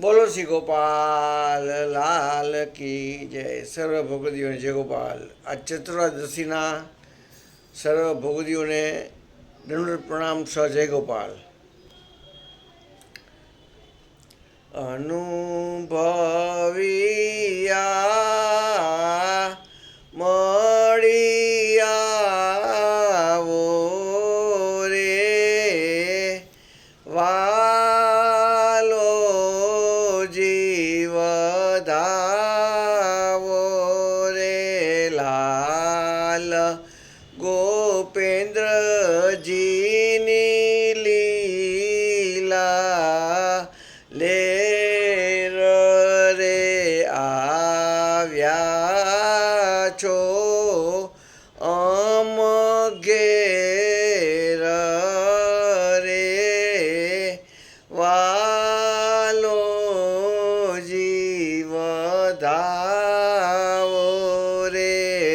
બોલો શ્રી ગોપાલ, લાલ કી જય. સર્વ ભગવદીઓને જય ગોપાલ. આ ચતુર્દશીના સર્વ ભગવદીઓને દંડ પ્રણામ સ, જય ગોપાલ. અનુભવિયા જીવધાવો રે લાલ ગોપેન્દ્રજીની લીલા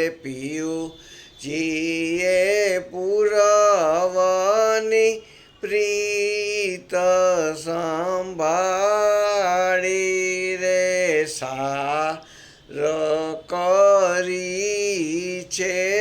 પિયું જીએ પુરવની પ્રીત સંભાળી રે સા કરી છે.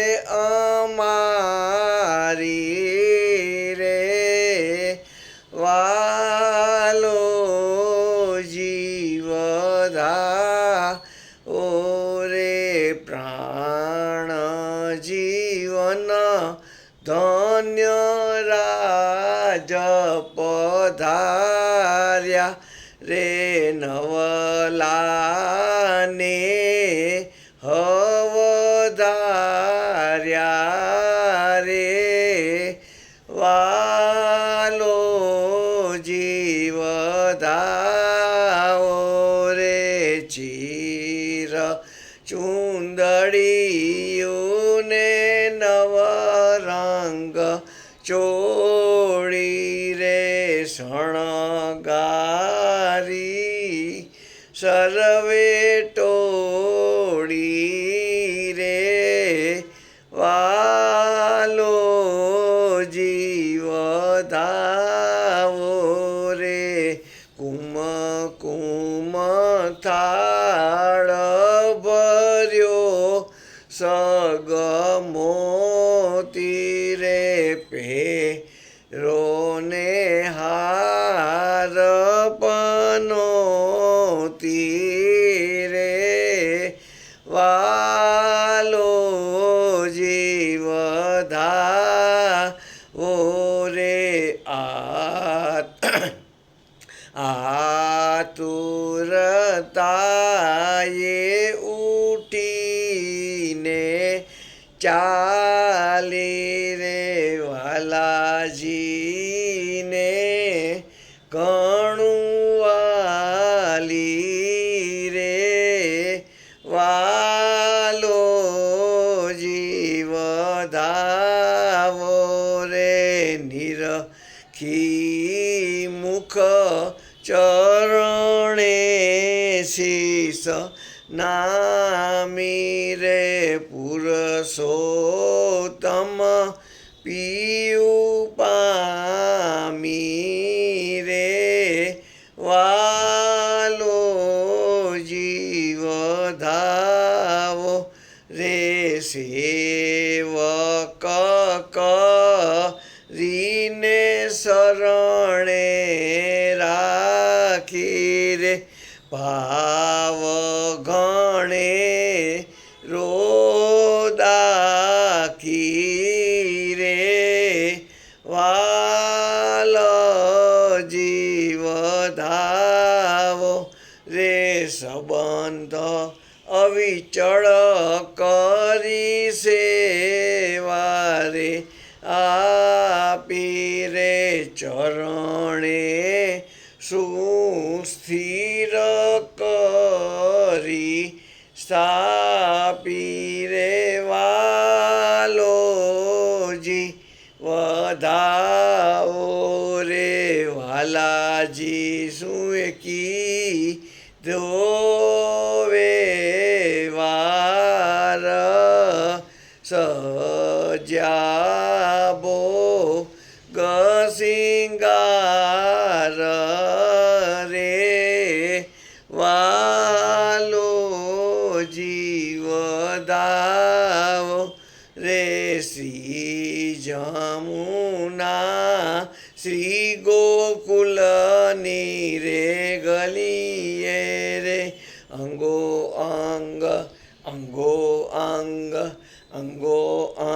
ધન્ય રાજ પધાર્યા રે નવલાને હવધાર્યા રે વાલો જીવધાઓ રે ચીર રંગ ચોળી રે શણગારી સર્વે ટોળી રે વાલો જીવધાવો રે કુમ કુમ થાળ ભર્યો સગમોતી પે રોને હાર પનો તીરે વાલો જીવધા ઓ રે આતુરતાએ ઉઠીને ચાલી રે કણુવાલી રે. વાલો જીવધાવો રે નિરખી મુખ ચરણે શીસ નામી રે પુરુષોત્તમ સેવક રીને શરણે રાખી રે ભાવ ગણે રોદાખી રે વાલ જીવ ધાવો રે સંબંધ અવિચળ કરી સેવા ચરણે સુસ્થિર કરી સ્થાપી રે વાલોજી વધાવો રે વાલાજી શું કી ધોવે શ્રી ગોકુલની રે ગલીએ રે અંગો અંગ અંગો અંગ અંગો અંગ